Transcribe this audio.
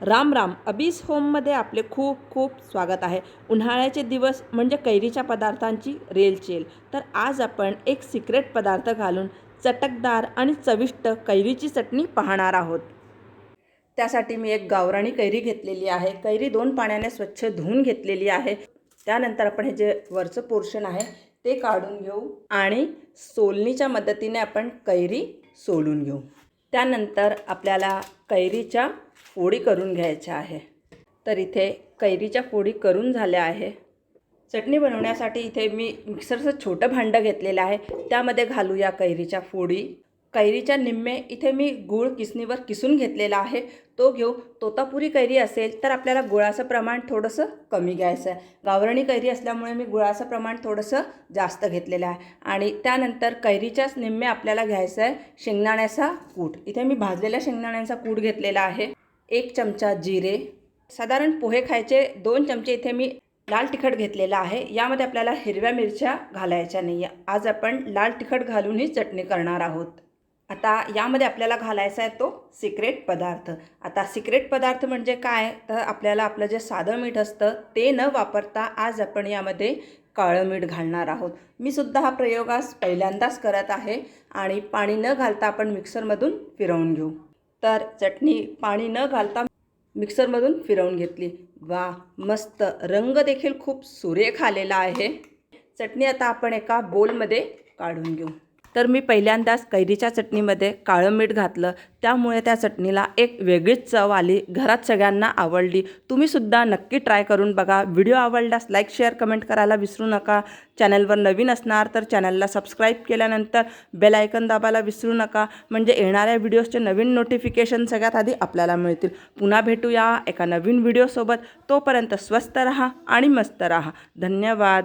राम राम अबीस होममध्ये आपले खूप खूप स्वागत आहे. उन्हाळ्याचे दिवस म्हणजे कैरीच्या पदार्थांची रेलचेल. तर आज आपण एक सिक्रेट पदार्थ घालून चटकदार आणि चविष्ट कैरीची चटणी पाहणार आहोत. त्यासाठी मी एक गावराणी कैरी घेतलेली आहे. कैरी दोन पाण्याने स्वच्छ धुवून घेतलेली आहे. त्यानंतर आपण हे जे वरचं पोर्शन आहे ते काढून घेऊ आणि सोलणीच्या मदतीने आपण कैरी सोलून घेऊ. त्यानंतर आपल्याला कैरीच्या फोडी करून घ्यायच्या आहे. तर इथे कैरीच्या फोडी करून झाल्या आहे. चटणी बनवण्यासाठी इथे मी मिक्सरचं छोटं भांडं घेतलेलं आहे. त्यामध्ये घालूया कैरीच्या फोडी. कैरीच्या निम्मे इथे मी गूळ किसणीवर किसून घेतलेला आहे. तो घेऊ. तोतापुरी कैरी असेल तर आपल्याला गुळाचं प्रमाण थोडंसं कमी घ्यायचं आहे गावरणी कैरी असल्यामुळे मी गुळाचं प्रमाण थोडंसं जास्त घेतलेलं आहे. आणि त्यानंतर कैरीच्याच निम्मे आपल्याला घ्यायचं आहे शेंगदाण्याचा कूट. इथे मी भाजलेल्या शेंगदाण्याचा कूट घेतलेला आहे. एक चमचा जिरे साधारण पोहे खायचे दोन चमचे इथे मी लाल तिखट घेतलेला आहे. यामध्ये आपल्याला हिरव्या मिरच्या घालायच्या नाही आज आपण लाल तिखट घालून ही चटणी करणार आहोत. आता यामध्ये आपल्याला घालायचा आहे तो सिक्रेट पदार्थ. आता सिक्रेट पदार्थ म्हणजे काय? तर आपल्याला आपलं जे साधं मीठ असतं ते न वापरता आज आपण यामध्ये काळं मीठ घालणार आहोत. मी सुद्धा हा प्रयोग आज पहिल्यांदाच करत आहे आणि पाणी न घालता आपण मिक्सरमधून फिरवून घेऊ. तर चटणी पाणी न घालता मिक्सरमधून फिरवून घेतली. वा मस्त. रंग देखील खूप सुरेख आलेला आहे. चटणी आता आपण एका बोलमध्ये काढून घेऊ. तर मी पहिल्यांदाच कैरीच्या चटणीमध्ये काळं मीठ घातलं. त्यामुळे त्या चटणीला एक वेगळीच चव आली. घरात सगळ्यांना आवडली. तुम्हीसुद्धा नक्की ट्राय करून बघा. व्हिडिओ आवडल्यास लाईक शेअर कमेंट करायला विसरू नका. चॅनलवर नवीन असणार तर चॅनलला सबस्क्राईब केल्यानंतर बेल आयकन दाबायला विसरू नका. म्हणजे येणाऱ्या व्हिडिओजचे नवीन नोटिफिकेशन सगळ्यात आधी आपल्याला मिळतील. पुन्हा भेटूया एका नवीन व्हिडिओसोबत. तोपर्यंत स्वस्त रहा आणि मस्त रहा. धन्यवाद.